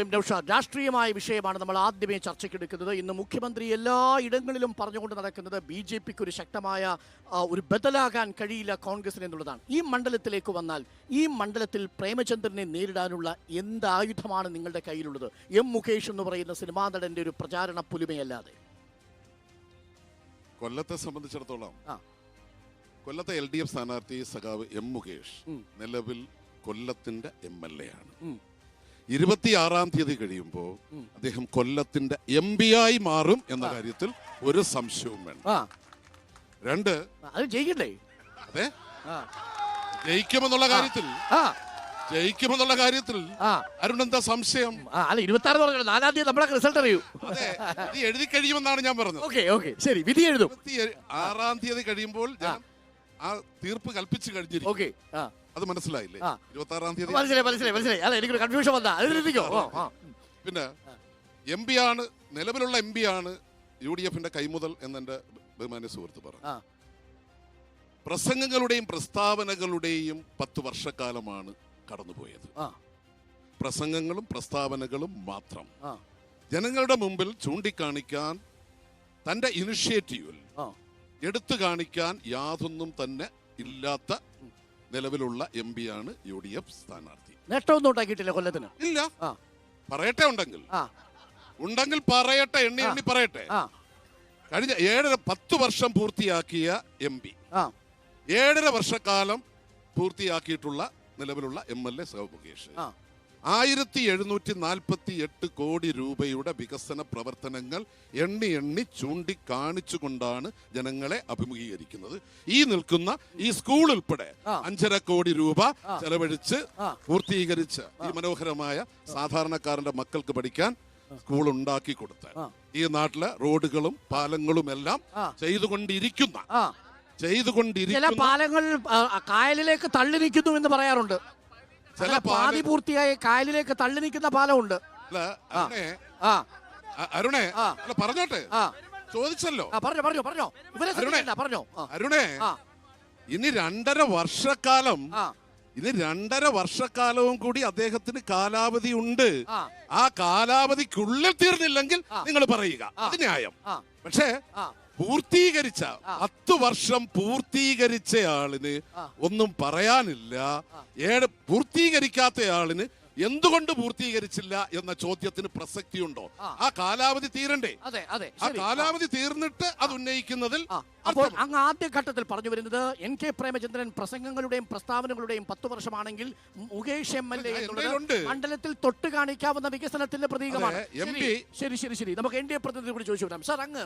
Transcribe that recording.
M Naushad രാഷ്ട്രീയമായ വിഷയമാണ് നമ്മൾ ആദ്യമേ ചർച്ചയ്ക്കെടുക്കുന്നത് ഇന്ന് മുഖ്യമന്ത്രി എല്ലാ ഇടങ്ങളിലും പറഞ്ഞുകൊണ്ട് നടക്കുന്നത് ബി ജെ പിക്ക് ഒരു ശക്തമായ ഒരു ബദലാകാൻ കഴിയില്ല കോൺഗ്രസിന് എന്നുള്ളതാണ് ഈ മണ്ഡലത്തിലേക്ക് വന്നാൽ ഈ മണ്ഡലത്തിൽ പ്രേമചന്ദ്രനെ നേരിടാനുള്ള എന്ത് ആയുധമാണ് നിങ്ങളുടെ കയ്യിലുള്ളത് എം മുകേഷ് എന്ന് പറയുന്ന സിനിമാ നടന്റെ ഒരു പ്രചാരണ പുലിമയല്ലാതെ കൊല്ലത്തെ സംബന്ധിച്ചിടത്തോളം. കൊല്ലത്തെ എൽ ഡി എഫ് സ്ഥാനാർത്ഥി സഖാവ് എം മുകേഷ്. നിലവിൽ കൊല്ലത്തിന്റെ എം എൽ എ ആണ്. ഇരുപത്തിയാറാം തീയതി കഴിയുമ്പോൾ അദ്ദേഹം കൊല്ലത്തിന്റെ എം പി ആയി മാറും എന്ന കാര്യത്തിൽ ഒരു സംശയവും വേണം ആ. രണ്ട്. അത് ജയിക്കണ്ടേ? അതെ. ആ. ജയിക്കുമെന്നുള്ള കാര്യത്തിൽ. ആ. ജയിക്കുമെന്നുള്ള കാര്യത്തിൽ ആ. അരുൺ എന്താ സംശയം? ആ, അല്ല ഇരുപത്തി ആറ് നാലാം തീയതി നമ്മളൊക്കെ റിസൾട്ട് അറിയൂ. അതെ. ഇത് എഴുതി കഴിയുമെന്നാണ് ഞാൻ പറഞ്ഞത്. Okay okay. ശരി വിധി എഴുതും. ഇരുപത്തി ആറാം തീയതി കഴിയുമ്പോൾ ജനം ആ തീർപ്പ് കൽപ്പിച്ചു കഴിഞ്ഞിരിക്കും. ഓക്കെ ആ. അത് മനസ്സിലായില്ലേ? ആ. ഇരുപത്തി ആറാം തീയതി മനസ്സിലായി മനസ്സിലായി മനസ്സിലായി. അല്ല എനിക്കൊരു കൺഫ്യൂഷൻ വന്നാ. അത് എഴുതിക്കോ പിന്നെ എം പി ആണ് നിലവിലുള്ള എം പി ആണ് യു ഡി എഫിന്റെ കൈമുതൽ എന്നെന്റെ ബഹുമാന്യ സുഹൃത്ത് പറഞ്ഞു. ആ. പ്രസംഗങ്ങളുടെയും പ്രസ്താവനകളുടെയും പത്ത് വർഷക്കാലമാണ് കടന്നുപോയത്. ആ. പ്രസംഗങ്ങളും പ്രസ്താവനകളും മാത്രം. ആ. ജനങ്ങളുടെ മുമ്പിൽ ചൂണ്ടിക്കാണിക്കാൻ തന്റെ ഇനിഷ്യേറ്റീവിൽ ആ. എടുത്തു കാണിക്കാൻ യാതൊന്നും തന്നെ ഇല്ലാത്ത നിലവിലുള്ള എം പി ആണ് യു ഡി എഫ് സ്ഥാനാർത്ഥി. നേട്ടമൊന്നും ഉണ്ടാക്കിയിട്ടില്ല കൊല്ലത്തിന്? ഇല്ല. ആ. പറയട്ടെ ഉണ്ടെങ്കിൽ. ആ. ഉണ്ടെങ്കിൽ പറയട്ടെ എണ്ണി എണ്ണി പറയട്ടെ. ആ. കഴിഞ്ഞ ഏഴര പത്ത് വർഷം പൂർത്തിയാക്കിയ എം പി. ആ. ഏഴര വർഷക്കാലം പൂർത്തിയാക്കിയിട്ടുള്ള നിലവിലുള്ള എം എൽ എ സഹ മുകേഷ് ആ. ആയിരത്തി എഴുന്നൂറ്റി നാൽപ്പത്തി എട്ട് കോടി രൂപയുടെ വികസന പ്രവർത്തനങ്ങൾ എണ്ണി എണ്ണി ചൂണ്ടിക്കാണിച്ചുകൊണ്ടാണ് ജനങ്ങളെ അഭിമുഖീകരിക്കുന്നത്. ഈ നിൽക്കുന്ന ഈ സ്കൂൾ ഉൾപ്പെടെ അഞ്ചര കോടി രൂപ ചെലവഴിച്ച് പൂർത്തീകരിച്ച് ഈ മനോഹരമായ സാധാരണക്കാരന്റെ മക്കൾക്ക് പഠിക്കാൻ സ്കൂൾ ഉണ്ടാക്കി കൊടുത്ത ഈ നാട്ടിലെ റോഡുകളും പാലങ്ങളും എല്ലാം. ചെയ്തുകൊണ്ടിരിക്കുന്ന ചെയ്തുകൊണ്ടിരിക്കുന്ന പാലങ്ങൾ കായലിലേക്ക് തള്ളി നിൽക്കുന്നു എന്ന് പറയാറുണ്ട്. ചില പാതി പൂർത്തിയായി കായലിലേക്ക് തള്ളി നിൽക്കുന്ന പാലമുണ്ട്. അരുണേ. പറഞ്ഞോട്ടെ? ചോദിച്ചല്ലോ. പറഞ്ഞോ പറഞ്ഞോ പറഞ്ഞോ. ഇവരെ പറഞ്ഞോ. അരുണേ ഇനി രണ്ടര വർഷക്കാലം ഇനി രണ്ടര വർഷക്കാലവും കൂടി അദ്ദേഹത്തിന് കാലാവധി ഉണ്ട്. ആ. കാലാവധിക്കുള്ളിൽ തീർന്നില്ലെങ്കിൽ നിങ്ങൾ പറയുക. അത് ന്യായം. പക്ഷേ പൂർത്തീകരിച്ച. പത്ത് വർഷം പൂർത്തീകരിച്ച ആളിന് ഒന്നും പറയാനില്ല. ഏഴ് പൂർത്തീകരിക്കാത്ത ആളിന് എന്തുകൊണ്ട് പൂർത്തീകരിച്ചില്ല എന്ന ചോദ്യത്തിന് പ്രസക്തിയുണ്ടോ? ആ. ആ കാലാവധി തീരണ്ടേ? അതെ അതെ. ആ കാലാവധി തീർന്നിട്ട് അത് ഉന്നയിക്കുന്നതിൽ അപ്പോൾ അങ്ങ് ആദ്യ ഘട്ടത്തിൽ പറഞ്ഞു വരുന്നത് എൻ കെ പ്രേമചന്ദ്രൻ പ്രസംഗങ്ങളുടെയും പ്രസ്താവനകളുടെയും പത്ത് വർഷമാണെങ്കിൽ മുകേഷ് എം എൽ എ. മണ്ഡലത്തിൽ തൊട്ട് കാണിക്കാവുന്ന വികസനത്തിന്റെ പ്രതീകമാണ്. ശരി, ശരി ശരി ശരി. നമുക്ക് എൻ ഡി എ പ്രതിനിധി കൂടി ചോദിച്ചു വരാം. സാർ അങ്ങ്